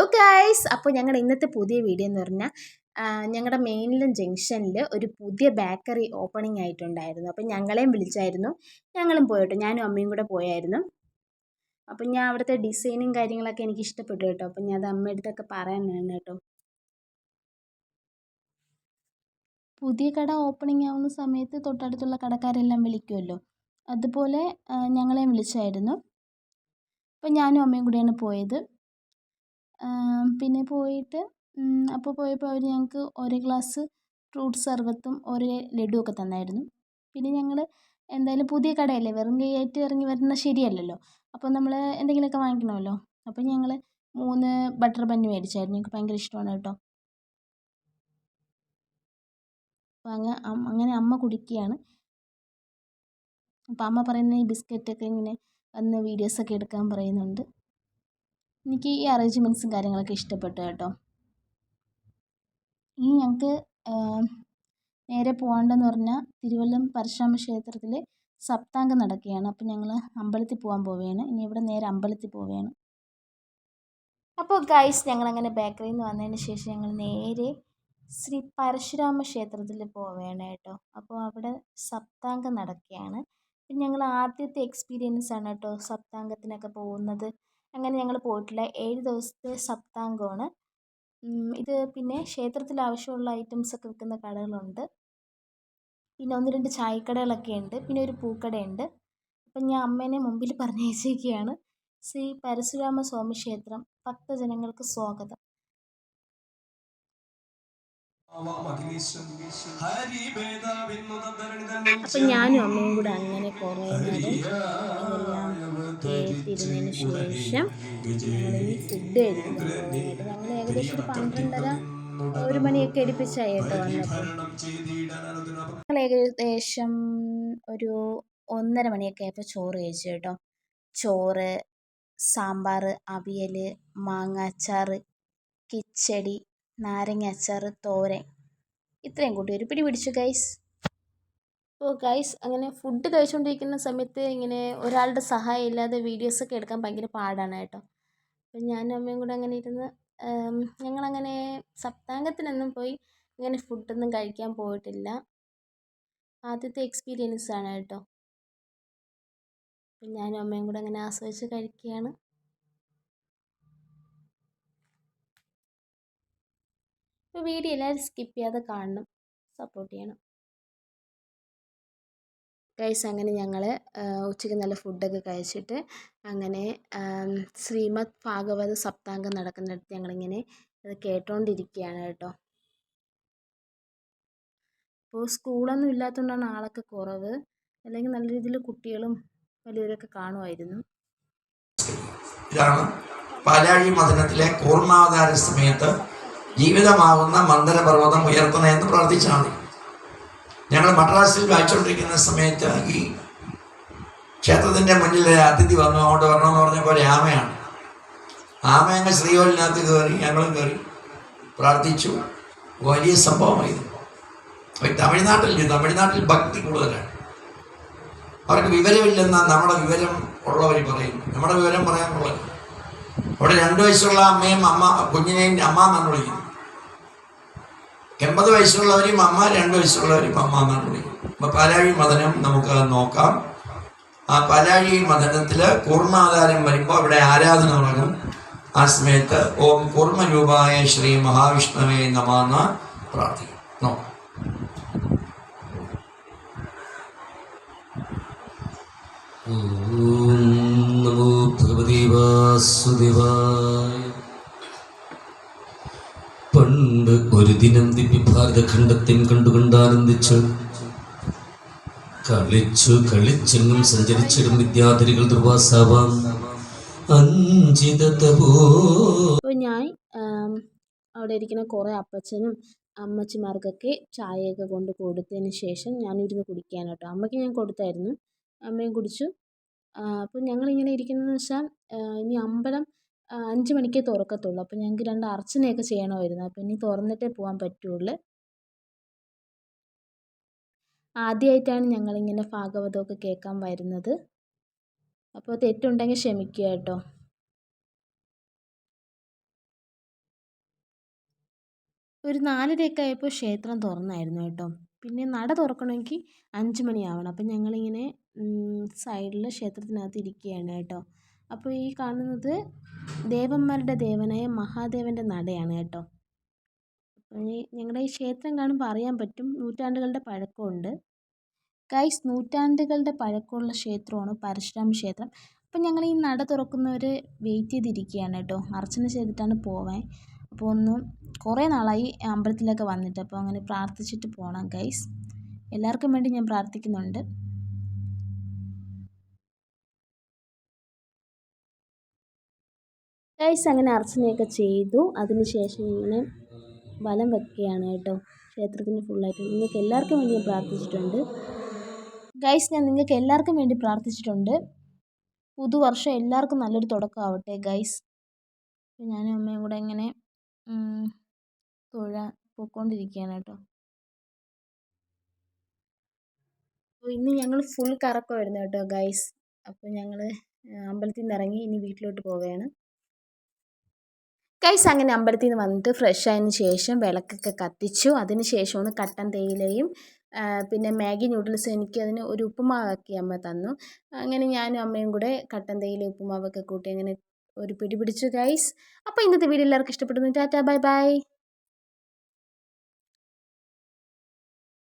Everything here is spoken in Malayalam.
ഹലോ ഗായ്സ് അപ്പോൾ ഞങ്ങളുടെ ഇന്നത്തെ പുതിയ വീഡിയോ എന്ന് പറഞ്ഞാൽ ഞങ്ങളുടെ മെയിൻലൻ ജംഗ്ഷനിൽ ഒരു പുതിയ ബേക്കറി ഓപ്പണിംഗ് ആയിട്ടുണ്ടായിരുന്നു. അപ്പോൾ ഞങ്ങളെയും വിളിച്ചായിരുന്നു. ഞങ്ങളും പോയിട്ടോ ഞാനും അമ്മയും കൂടെ പോയായിരുന്നു. അപ്പം ഞാൻ അവിടുത്തെ ഡിസൈനും കാര്യങ്ങളൊക്കെ എനിക്ക് ഇഷ്ടപ്പെട്ടു കേട്ടോ. അപ്പം ഞാൻ അത് അമ്മയുടെ അടുത്തൊക്കെ പറയാൻ വേണം കേട്ടോ. പുതിയ കട ഓപ്പണിംഗ് ആവുന്ന സമയത്ത് തൊട്ടടുത്തുള്ള കടക്കാരെല്ലാം വിളിക്കുമല്ലോ അതുപോലെ ഞങ്ങളെയും വിളിച്ചായിരുന്നു. അപ്പം ഞാനും അമ്മയും കൂടെയാണ് പോയത്. പിന്നെ പോയിട്ട് അപ്പോൾ പോയപ്പോൾ അവർ ഞങ്ങൾക്ക് ഒരു ഗ്ലാസ് ഫ്രൂട്ട് സർബത്തും ഓരോ ലഡുവൊക്കെ തന്നായിരുന്നു. പിന്നെ ഞങ്ങൾ എന്തായാലും പുതിയ കടയല്ലേ വെറും കൈയായിട്ട് ഇറങ്ങി വരുന്നത് ശരിയല്ലല്ലോ. അപ്പോൾ നമ്മൾ എന്തെങ്കിലുമൊക്കെ വാങ്ങിക്കണമല്ലോ. അപ്പോൾ ഞങ്ങൾ മൂന്ന് ബട്ടർ ബണ്ണി മേടിച്ചായിരുന്നു. ഞങ്ങൾക്ക് ഭയങ്കര ഇഷ്ടമാണ് കേട്ടോ. അപ്പോൾ അങ്ങ് അങ്ങനെ അമ്മ കുടിക്കുകയാണ്. അപ്പോൾ അമ്മ പറയുന്ന ഈ ബിസ്ക്കറ്റൊക്കെ ഇങ്ങനെ വന്ന് വീഡിയോസൊക്കെ എടുക്കാൻ പറയുന്നുണ്ട്. എനിക്ക് ഈ അറേഞ്ച്മെന്റ്സും കാര്യങ്ങളൊക്കെ ഇഷ്ടപ്പെട്ടു കേട്ടോ. ഇനി ഞങ്ങൾക്ക് നേരെ പോകേണ്ടതെന്ന് പറഞ്ഞാൽ തിരുവല്ലം പരശുരാമ ക്ഷേത്രത്തിൽ സപ്താംഗം നടക്കുകയാണ്. അപ്പോൾ ഞങ്ങൾ അമ്പലത്തിൽ പോകാൻ പോവുകയാണ്. ഇനി ഇവിടെ നേരെ അമ്പലത്തിൽ പോവുകയാണ്. അപ്പോൾ ഗൈസ് ഞങ്ങളങ്ങനെ ബേക്കറിയിൽ നിന്ന് വന്നതിന് ശേഷം ഞങ്ങൾ നേരെ ശ്രീ പരശുരാമ ക്ഷേത്രത്തിൽ പോവുകയാണ് കേട്ടോ. അപ്പോൾ അവിടെ സപ്താംഗം നടക്കുകയാണ്. പിന്നെ ഞങ്ങൾ ആദ്യത്തെ എക്സ്പീരിയൻസ് ആണ് കേട്ടോ സപ്താംഗത്തിനൊക്കെ പോകുന്നത്. അങ്ങനെ ഞങ്ങൾ പോയിട്ടില്ല. ഏഴ് ദിവസത്തെ സപ്താംഗമാണ്. ഇത് പിന്നെ ക്ഷേത്രത്തിൽ ആവശ്യമുള്ള ഐറ്റംസ് ഒക്കെ വിൽക്കുന്ന കടകളുണ്ട്. പിന്നെ ഒന്ന് രണ്ട് ചായക്കടകളൊക്കെ ഉണ്ട്. പിന്നെ ഒരു പൂക്കടയുണ്ട്. അപ്പം ഞാൻ അമ്മേനെ മുമ്പിൽ പറഞ്ഞയച്ചിരിക്കുകയാണ്. ശ്രീ പരശുരാമ സ്വാമി ക്ഷേത്രം ഭക്തജനങ്ങൾക്ക് സ്വാഗതം. അപ്പം ഞാനും അമ്മയും കൂടെ അങ്ങനെ കുറേ കേട്ടിരുന്നതിന് ശേഷം ഫുഡ് പോകാനായിട്ട് ഞങ്ങൾ ഏകദേശം ഒരു പന്ത്രണ്ടര ഒരു മണിയൊക്കെ എടുപ്പിച്ചായി കേട്ടോ വന്നപ്പോൾ ഞങ്ങൾ ഏകദേശം ഒരു ഒന്നര മണിയൊക്കെ ആയപ്പോൾ ചോറ് കഴിച്ചു കേട്ടോ. ചോറ് സാമ്പാർ അവിയൽ മാങ്ങാച്ചാറ് കിച്ചടി നാരങ്ങ അച്ചാർ തോരൻ. ഇത്രയും കൂട്ടി ഒരു പിടി പിടിച്ചു ഗൈസ് ഓ ഗൈസ് അങ്ങനെ ഫുഡ് കഴിച്ചുകൊണ്ടിരിക്കുന്ന സമയത്ത് ഇങ്ങനെ ഒരാളുടെ സഹായം ഇല്ലാതെ വീഡിയോസൊക്കെ എടുക്കാൻ ഭയങ്കര പാടാണ് കേട്ടോ. അപ്പം ഞാനും അമ്മയും കൂടെ അങ്ങനെ ഇരുന്ന് ഞങ്ങളങ്ങനെ സപ്താംഗത്തിനൊന്നും പോയി ഇങ്ങനെ ഫുഡൊന്നും കഴിക്കാൻ പോയിട്ടില്ല. ആദ്യത്തെ എക്സ്പീരിയൻസ് ആണ് കേട്ടോ. അപ്പം ഞാനും അമ്മയും കൂടെ അങ്ങനെ ആസ്വദിച്ച് കഴിക്കുകയാണ്. അപ്പോൾ വീഡിയോ എല്ലാവരും സ്കിപ്പ് ചെയ്യാതെ കാണണം സപ്പോർട്ട് ചെയ്യണം. ഗൈസ് അങ്ങനെ ഞങ്ങൾ ഉച്ചയ്ക്ക് നല്ല ഫുഡൊക്കെ കഴിച്ചിട്ട് അങ്ങനെ ശ്രീമദ് ഭാഗവത സപ്താംഗം നടക്കുന്നിടത്ത് ഞങ്ങളിങ്ങനെ അത് കേട്ടോണ്ടിരിക്കുകയാണ് കേട്ടോ. ഇപ്പോൾ സ്കൂളൊന്നും ഇല്ലാത്തതുകൊണ്ടാണ് ആളൊക്കെ കുറവ്. അല്ലെങ്കിൽ നല്ല രീതിയിൽ കുട്ടികളും വലിയവരൊക്കെ കാണുമായിരുന്നു. ഇതാണ് പാലാഴി മദനത്തിലെ കൂർമാവതാര സമയത്ത് ജീവിതമാവുന്ന മന്ദരപർവതം ഉയർത്തുന്നതെന്ന് പ്രാർത്ഥിച്ചാൽ മതി ഞങ്ങൾ മദ്രാസിൽ വായിച്ചുകൊണ്ടിരിക്കുന്ന സമയത്ത് ഈ ക്ഷേത്രത്തിന്റെ മുന്നിൽ അതിഥി വന്നു. അങ്ങോട്ട് വരണമെന്ന് പറഞ്ഞ പോലെ ആമയാണ്. ആമ അങ്ങ് ശ്രീകോലിനകത്ത് കയറി ഞങ്ങളും കയറി പ്രാർത്ഥിച്ചു. വലിയ സംഭവമായിരുന്നു. തമിഴ്നാട്ടിൽ തമിഴ്നാട്ടിൽ ഭക്തി കൂടുതലാണ്. അവർക്ക് വിവരമില്ലെന്ന നമ്മുടെ വിവരം ഉള്ളവർ പറയുന്നു നമ്മുടെ വിവരം പറയാനുള്ളത് അവിടെ രണ്ടു വയസ്സുള്ള അമ്മയും അമ്മ കുഞ്ഞിനെയും അമ്മ എന്നാണ് വിളിക്കുന്നത് എൺപത് വയസ്സുള്ളവരെയും അമ്മ രണ്ട് വയസ്സുള്ളവരെയും അമ്മ എന്നാണ് വിളിക്കുന്നത്. അപ്പൊ പാലാഴി മദനം നമുക്ക് നോക്കാം. ആ പാലാഴി മദനത്തിൽ കൂർമാധാരം വരുമ്പോൾ അവിടെ ആരാധന തുടങ്ങും. ആ സമയത്ത് ഓം കൂർമ്മരൂപായ ശ്രീ മഹാവിഷ്ണുവേ നമാന്ന പ്രാർത്ഥിക്കും. നോക്കാം. നമോ ഭഗവതി വാസുദേവായ പണ്ട് ഒരു ദിനം ദിവ്യഭാരതഖണ്ഡത്തിൻ കണ്ടുകൊണ്ടാനന്ദിച്ചു കളിച്ചു കളിച്ചെങ്ങും സഞ്ചരിച്ചിടും വിദ്യാർത്ഥികൾ ദുർവാസാവാം. ഞാൻ അവിടെ ഇരിക്കുന്ന കുറേ അപ്പച്ചനും അമ്മച്ചിമാർക്കൊക്കെ ചായയൊക്കെ കൊണ്ട് കൊടുത്തതിന് ശേഷം ഞാനിരുന്ന് കുടിക്കാൻ കേട്ടോ അമ്മയ്ക്ക് ഞാൻ കൊടുത്തായിരുന്നു. അമ്മയും കുടിച്ചു. അപ്പോൾ ഞങ്ങളിങ്ങനെ ഇരിക്കുന്നതെന്ന് വെച്ചാൽ ഇനി അമ്പലം അഞ്ച് മണിക്കേ തുറക്കത്തുള്ളൂ. അപ്പോൾ ഞങ്ങൾക്ക് രണ്ട് അർച്ചനയൊക്കെ ചെയ്യണമായിരുന്നു. അപ്പോൾ ഇനി തുറന്നിട്ടേ പോകാൻ പറ്റുള്ളൂ. ആദ്യമായിട്ടാണ് ഞങ്ങളിങ്ങനെ ഭാഗവതമൊക്കെ കേൾക്കാൻ വരുന്നത്. അപ്പോൾ തെറ്റുണ്ടെങ്കിൽ ക്ഷമിക്കുക കേട്ടോ. ഒരു നാലരയൊക്കെ ആയപ്പോൾ ക്ഷേത്രം തുറന്നായിരുന്നു കേട്ടോ. പിന്നെ നട തുറക്കണമെങ്കിൽ അഞ്ച് മണിയാവണം. അപ്പം ഞങ്ങളിങ്ങനെ സൈഡിൽ ക്ഷേത്രത്തിനകത്ത് ഇരിക്കുകയാണ് കേട്ടോ. അപ്പോൾ ഈ കാണുന്നത് ദേവന്മാരുടെ ദേവനായ മഹാദേവന്റെ നടയാണ് കേട്ടോ. ഞങ്ങളുടെ ഈ ക്ഷേത്രം കാണുമ്പോൾ അറിയാൻ പറ്റും നൂറ്റാണ്ടുകളുടെ പഴക്കമുണ്ട്. ഗൈസ് നൂറ്റാണ്ടുകളുടെ പഴക്കമുള്ള ക്ഷേത്രമാണ് പരശുരാമ ക്ഷേത്രം. അപ്പം ഞങ്ങൾ ഈ നട തുറക്കുന്നവർ വെയിറ്റ് ചെയ്തിരിക്കുകയാണ് കേട്ടോ. അർച്ചന ചെയ്തിട്ടാണ് പോവാൻ അപ്പോൾ ഒന്ന് കുറേ നാളായി അമ്പലത്തിലൊക്കെ വന്നിട്ട് അപ്പോൾ അങ്ങനെ പ്രാർത്ഥിച്ചിട്ട് പോകണം ഗൈസ് എല്ലാവർക്കും വേണ്ടി ഞാൻ പ്രാർത്ഥിക്കുന്നുണ്ട്. ഗൈസ് അങ്ങനെ അർച്ചനയൊക്കെ ചെയ്തു. അതിനുശേഷം ഇങ്ങനെ വലം വെക്കുകയാണ് കേട്ടോ. ക്ഷേത്രത്തിന് ഫുള്ളായിട്ട് നിങ്ങൾക്ക് എല്ലാവർക്കും വേണ്ടി ഞാൻ പ്രാർത്ഥിച്ചിട്ടുണ്ട്. ഗൈസ് ഞാൻ നിങ്ങൾക്ക് എല്ലാവർക്കും വേണ്ടി പ്രാർത്ഥിച്ചിട്ടുണ്ട്. പുതുവർഷം എല്ലാവർക്കും നല്ലൊരു തുടക്കമാവട്ടെ ഗൈസ് ഞാനും അമ്മയും കൂടെ ഇങ്ങനെ തൊഴ പോയിക്കൊണ്ടിരിക്കുകയാണ് കേട്ടോ. അപ്പോൾ ഇന്ന് ഞങ്ങൾ ഫുൾ കറക്കമായിരുന്നു കേട്ടോ ഗൈസ് അപ്പോൾ ഞങ്ങൾ അമ്പലത്തിൽ നിന്ന് ഇറങ്ങി ഇനി വീട്ടിലോട്ട് പോവുകയാണ്. ഗൈസ് അങ്ങനെ അമ്പലത്തിൽ നിന്ന് വന്നിട്ട് ഫ്രഷ് ആയതിന് ശേഷം വിളക്കൊക്കെ കത്തിച്ചു. അതിന് ശേഷമാണ് കട്ടൻ തേയിലയും പിന്നെ മാഗി നൂഡിൽസ് എനിക്ക് അതിന് ഒരു ഉപ്പുമാവാക്കി അമ്മ തന്നു. അങ്ങനെ ഞാനും അമ്മയും കൂടെ കട്ടൻ തേയില ഉപ്പുമാവൊക്കെ കൂട്ടി അങ്ങനെ ഒരു പിടി പിടിച്ചു ഗൈസ് അപ്പോൾ ഇന്നത്തെ വീഡിയോ എല്ലാവർക്കും ഇഷ്ടപ്പെടുന്നു ടാറ്റാ ബൈ ബൈ.